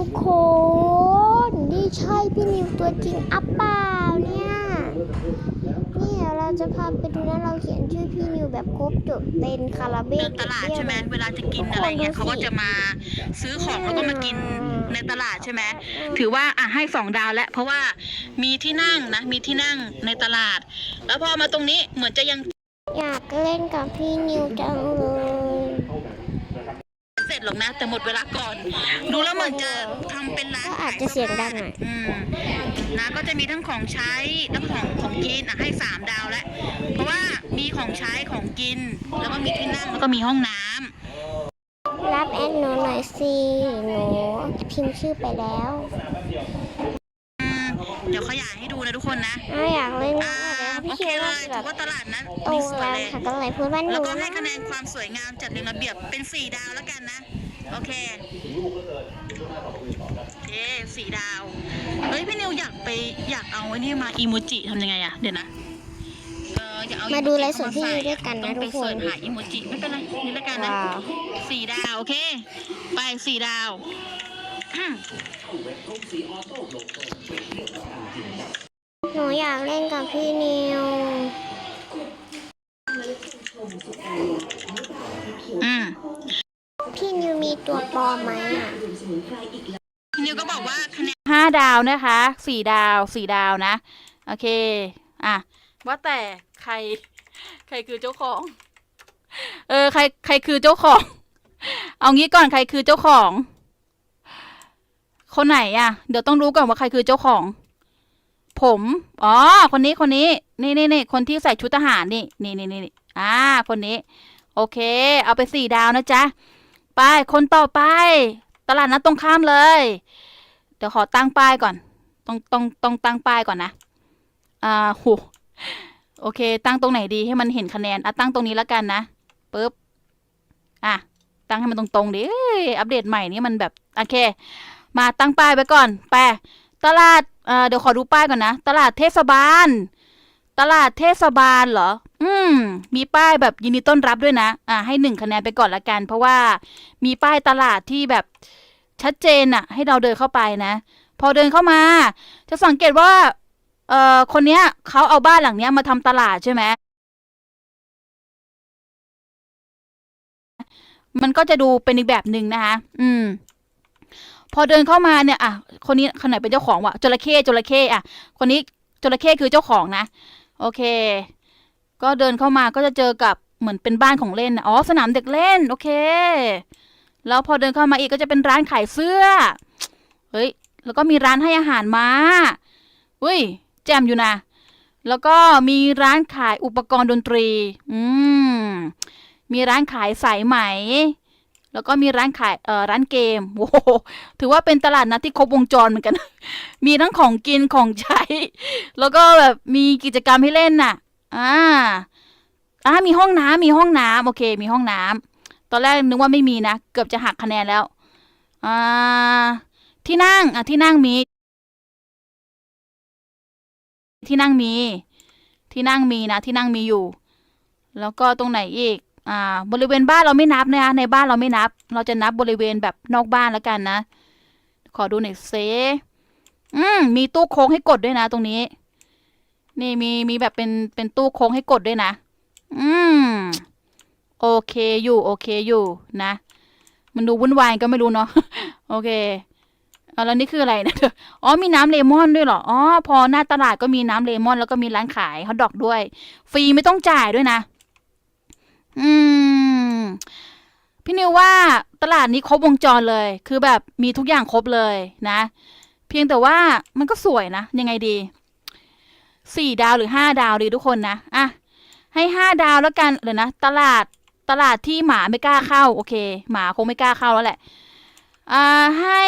ทุกคน นี่ใช่พี่นิวตัวจริงอัปเปล่าเนี่ยเนี่ยเราจะพาไปดูนะเราเขียนชื่อพี่นิวแบบครบจบเป็นคาราเบลเดินตลาดใช่ไหมเวลาจะกินอะไรเงี้ยเขาก็จะมาซื้อของแล้วก็มากินในตลาดใช่ไหมถือว่าอะให้สองดาวแล้วเพราะว่ามีที่นั่งนะมีที่นั่งในตลาด แล้วพอมาตรงนี้เหมือนจะยังอยากเล่นกับพี่นิวจังเลยเสร็ จหรอกนะ แต่หมดเวลาก่อน ดูแล้วเหมือนจะทำเป็นร้านก็อาจจะเสียงดังหน่อย อืมนะก็จะมีทั้งของใช้แล้วก็ของของกินอะให้สามดาวแล้วเพราะว่ามีของใช้ของกิน แล้วก็มีที่นั่งแล้วก็มีห้องน้ำ รับแอดหนูหน่อยสิ หนูพิมพ์ชื่อไปแล้วอืมเดี๋ยวขยายให้ดูนะทุกคนนะ อ้าวอยากเล่นอ่า มากเลยโอ พี่เคคิดเลว่ายแบถืบอว่าตลาดนั้นโตมีสวยแล้วเลยค่ะก็เลยพูดว่าหแล้นูวก็ให้คะแนนความสวยงามจัดเรียงระเบียบเป็นสี่ดาวแล้วกันนะ โอเคโอเคสี่ดาว เฮ้ยพี่นิวอยากไปอยากเอาไอ้นี่มาอีโมจิทำยังไงอะเดี๋ยวนะเอออยากเอามามาดูไลฟ์สดพี่นิวด้วยกันนะต้องไปทุกคนเสิร์ชหาอีโมจิไม่เป็นไรนี่แล้วกันนะว้าวสี่ดาวโอเค ไปสี่ดาว หนูอยากเล่นกับพี่นิว อืมพี่นิวมีตัวปลอมไหมอะพี่นิวก็บอกว่าคะแนนห้าดาวนะคะสี่ดาวสี่ดาวนะ โอเค อะ ว่าแต่ใคร ใครคือเจ้าของ เออ ใคร ใครคือเจ้าของ เอางี้ก่อนใครคือเจ้าของ คนไหนอะ เดี๋ยวต้องรู้ก่อนว่าใครคือเจ้าของ ผม อ๋อ คนนี้คนนี้ นี่นี่นี่คนที่ใส่ชุดทหารนี่ นี่นี่นี่อ่า คนนี้ โอเค เอาไปสี่ดาวนะจ๊ะ ไปคนต่อไป ตลาดนัดตรงข้ามเลย เดี๋ยวขอตั้งป้ายก่อน ต้องต้องต้องตั้งป้ายก่อนนะ อ่าโหโอเค ตั้งตรงไหนดีให้มันเห็นคะแนน อะตั้งตรงนี้แล้วกันนะปึ๊บ อะ ตั้งให้มันตรงๆดิอัปเดตใหม่นี่มันแบบ โอเค มาตั้งป้ายไปก่อนไป ตลาดเเดี๋ยวขอดูป้ายก่อนนะ ตลาดเทศบาล ตลาดเทศบาลเหรอ อืม มีป้ายแบบยินดีต้อนรับด้วยนะ อ่า ให้หนึ่งคะแนนไปก่อนละกัน เพราะว่ามีป้ายตลาดที่แบบชัดเจนอะให้เราเดินเข้าไปนะ พอเดินเข้ามา จะสังเกตว่า เอ่อ คนเนี้ยเขาเอาบ้านหลังเนี้ยมาทำตลาดใช่ไหมมันก็จะดูเป็นอีกแบบหนึ่งนะคะ อืม พอเดินเข้ามาเนี่ยอะคนนี้คนไหนเป็นเจ้าของวะจระเข้จระเข้อะ คนนี้จระเข้คือเจ้าของนะ โอเค ก็เดินเข้ามาก็จะเจอกับเหมือนเป็นบ้านของเล่นนะอ๋อสนามเด็กเล่น โอเค แล้วพอเดินเข้ามาอีกก็จะเป็นร้านขายเสื้อ เฮ้ย แล้วก็มีร้านให้อาหารม้าอุ้ย แจมอยู่นะ แล้วก็มีร้านขายอุปกรณ์ดนตรี อืม มีร้านขายสายไหม แล้วก็มีร้านขายเอ่อร้านเกมโอ้โหถือว่าเป็นตลาดนัดที่ครบวงจรเหมือนกัน มีทั้งของกินของใช้ แล้วก็แบบมีกิจกรรมให้เล่นน่ะอ่าอ่ามีห้องน้ำมีห้องน้ำโอเค มีห้องน้ำตอนแรกนึกว่าไม่มีนะ เกือบจะหักคะแนนแล้วอ่าที่นั่งอะที่นั่งมี ที่นั่งมี ที่นั่งมีนะ ที่นั่งมีอยู่ แล้วก็ตรงไหนอีก อ่าบริเวณบ้านเราไม่นับนะคะในบ้านเราไม่นับ เราจะนับบริเวณแบบนอกบ้านแล้วกันนะ ขอดูหน่อยเซอืมมีตู้โค้งให้กดด้วยนะ ตรงนี้ นี่มีมีแบบเป็นเป็นตู้โค้งให้กดด้วยนะ อืมโอเคอยู่โอเคอยู่นะ มันดูวุ่นวายก็ไม่รู้เนาะโอเคเอาแล้วนี่คืออะไรนะอ๋อมีน้ำเลมอนด้วยเหรออ๋อพอหน้าตลาดก็มีน้ำเลมอน แล้วก็มีร้านขายฮอทดอกด้วย ฟรีไม่ต้องจ่ายด้วยนะ อืม พี่นิวว่าตลาดนี้ครบวงจรเลย คือแบบมีทุกอย่างครบเลยนะ เพียงแต่ว่ามันก็สวยนะ ยังไงดี สี่ดาวหรือห้าดาวดีทุกคนนะ อะ ให้ห้าดาวแล้วกันเลยนะ ตลาดตลาดที่หมาไม่กล้าเข้า โอเค หมาคงไม่กล้าเข้าแล้วแหละ อ่าให้